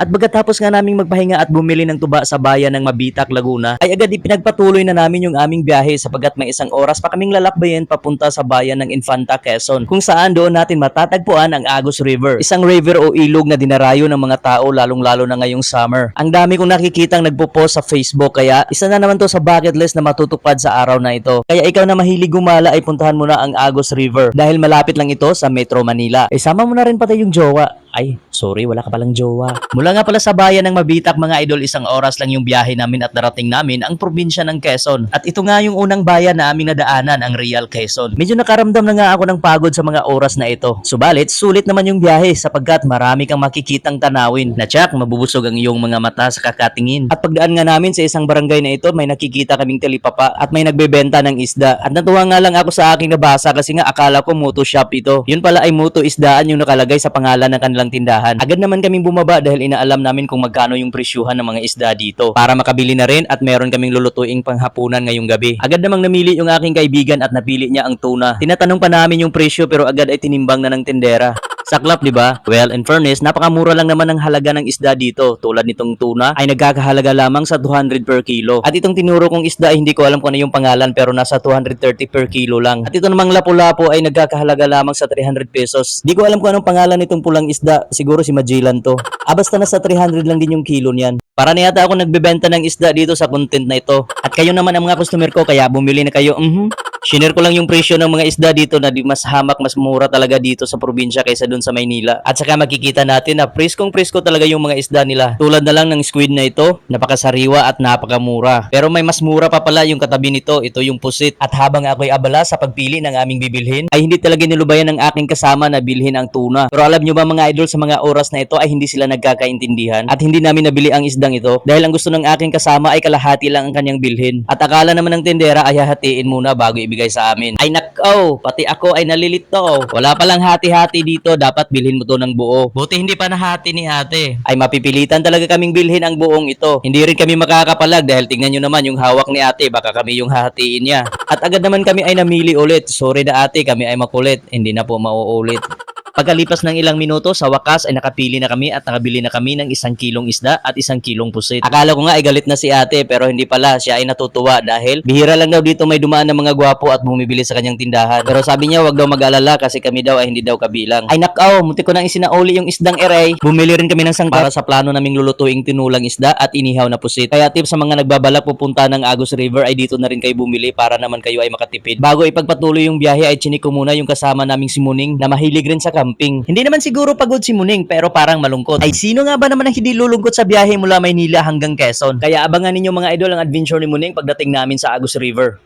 At pagkatapos nga naming magpahinga at bumili ng tuba sa bayan ng Mabitak, Laguna, ay agad ipinagpatuloy na namin yung aming biyahe sapagkat may isang oras pa kaming lalakbayin papunta sa bayan ng Infanta, Quezon, kung saan doon natin matatagpuan ang Agus River, isang river o ilog na dinarayo ng mga tao lalong-lalo na ngayong summer. Ang dami kong nakikitang nagpo-post sa Facebook kaya isa na naman to sa bucket list na matutupad sa araw na ito. Kaya ikaw na mahilig gumala ay puntahan mo na ang Agus River dahil malapit lang ito sa Metro Manila. Eh sama mo na rin pati yung jowa. Ay, sorry, wala ka palang jowa. Mula nga pala sa bayan ng Mabitak mga idol, isang oras lang yung biyahe namin at darating namin ang probinsya ng Quezon. At ito nga yung unang bayan na aming nadaanan, ang Real Quezon. Medyo nakaramdam na nga ako ng pagod sa mga oras na ito. Subalit, sulit naman yung biyahe sapagkat marami kang makikitang tanawin. Na tsak, mabubusog ang iyong mga mata sa kakatingin. At pagdaan nga namin sa isang barangay na ito, may nakikita kaming talipapa at may nagbebenta ng isda. At natuwa nga lang ako sa aking nabasa kasi nga akala ko moto shop ito. Yun pala ay moto isdaan yung nakalagay sa pangalan ng kanilang tindahan. Agad naman kaming bumaba dahil inaalam namin kung magkano yung presyuhan ng mga isda dito para makabili na rin at meron kaming lulutuing panghapunan ngayong gabi. Agad namang namili yung aking kaibigan at napili niya ang tuna. Tinatanong pa namin yung presyo pero agad ay tinimbang na ng tendera. Saklap, di ba? Well, in fairness, napakamura lang naman ang halaga ng isda dito. Tulad nitong tuna ay nagkakahalaga lamang sa 200 per kilo. At itong tinuro kong isda ay hindi ko alam kung ano yung pangalan pero nasa 230 per kilo lang. At ito namang lapu-lapu ay nagkakahalaga lamang sa 300 pesos. Di ko alam kung anong pangalan nitong pulang isda. Siguro si Magellan to. Ah, basta nasa 300 lang din yung kilo niyan. Para na yata ako nagbebenta ng isda dito sa content na ito. At kayo naman ang mga customer ko kaya bumili na kayo. Mhm. Shinare ko lang yung presyo ng mga isda dito na di mas hamak, mas mura talaga dito sa probinsya kaysa dun sa Maynila. At saka makikita natin na preskong presko talaga yung mga isda nila. Tulad na lang ng squid na ito, napakasariwa at napakamura. Pero may mas mura pa pala yung katabi nito, ito yung pusit. At habang ako'y abala sa pagpili ng aming bibilhin, ay hindi talaga nilubayan ng aking kasama na bilhin ang tuna. Pero alam nyo ba mga idol sa mga oras na ito ay hindi sila nagkakaintindihan at hindi namin nabili ang isdang ito dahil ang gusto ng aking kasama ay kalahati lang ang kanyang bilhin. At akala naman ng tendera ay hahatiin muna bago ibigay sa amin. Ay nakaw, pati ako ay nalilito. Wala palang hati-hati dito, dapat bilhin mo to ng buo. Buti hindi pa nahati ni ate. Ay mapipilitan talaga kaming bilhin ang buong ito. Hindi rin kami makakapalag dahil tingnan nyo naman yung hawak ni ate, baka kami yung hahatiin niya. At agad naman kami ay namili ulit. Sorry na ate, kami ay makulit. Hindi na po mauulit. Pagkalipas ng ilang minuto, sa wakas ay nakapili na kami at nakabili na kami ng isang kilong isda at isang kilong pusit. Akala ko nga ay galit na si ate pero hindi pala, siya ay natutuwa dahil bihira lang daw dito may dumaan ng mga gwapo at bumibili sa kanyang tindahan. Pero sabi niya wag daw mag-alala kasi kami daw ay hindi daw kabilang. Ay nakaw, munti ko nang isinauli yung isdang eray. Bumili rin kami ng sangkap para sa plano naming lulutuing tinulang isda at inihaw na pusit. Kaya tip sa mga nagbabalak pupunta ng Agus River ay dito na rin kayo bumili para naman kayo ay makatipid. Bago ipagpatuloy yung biyahe ay chinik ko muna yung kasama naming si Muning na mahilig rin sa camping. Hindi naman siguro pagod si Muning pero parang malungkot. Ay sino nga ba naman ang hindi lulungkot sa biyahe mula Maynila hanggang Quezon? Kaya abangan ninyo mga idol ang adventure ni Muning pagdating namin sa Agus River.